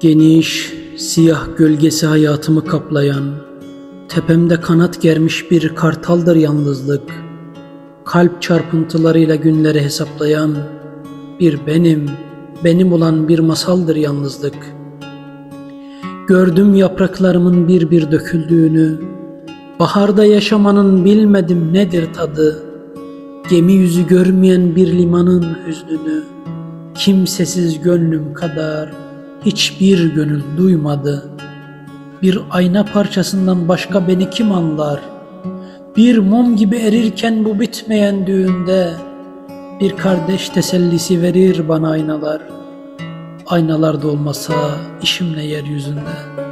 Geniş, siyah gölgesi hayatımı kaplayan, tepemde kanat germiş bir kartaldır yalnızlık. Kalp çarpıntılarıyla günleri hesaplayan, bir benim, benim olan bir masaldır yalnızlık. Gördüm yapraklarımın bir bir döküldüğünü, baharda yaşamanın bilmedim nedir tadı. Gemi yüzü görmeyen bir limanın hüznünü, kimsesiz gönlüm kadar hiçbir gönül duymadı. Bir ayna parçasından başka beni kim anlar? Bir mum gibi erirken bu bitmeyen düğünde bir kardeş tesellisi verir bana aynalar. Aynalar da olmasa işimle yeryüzünde.''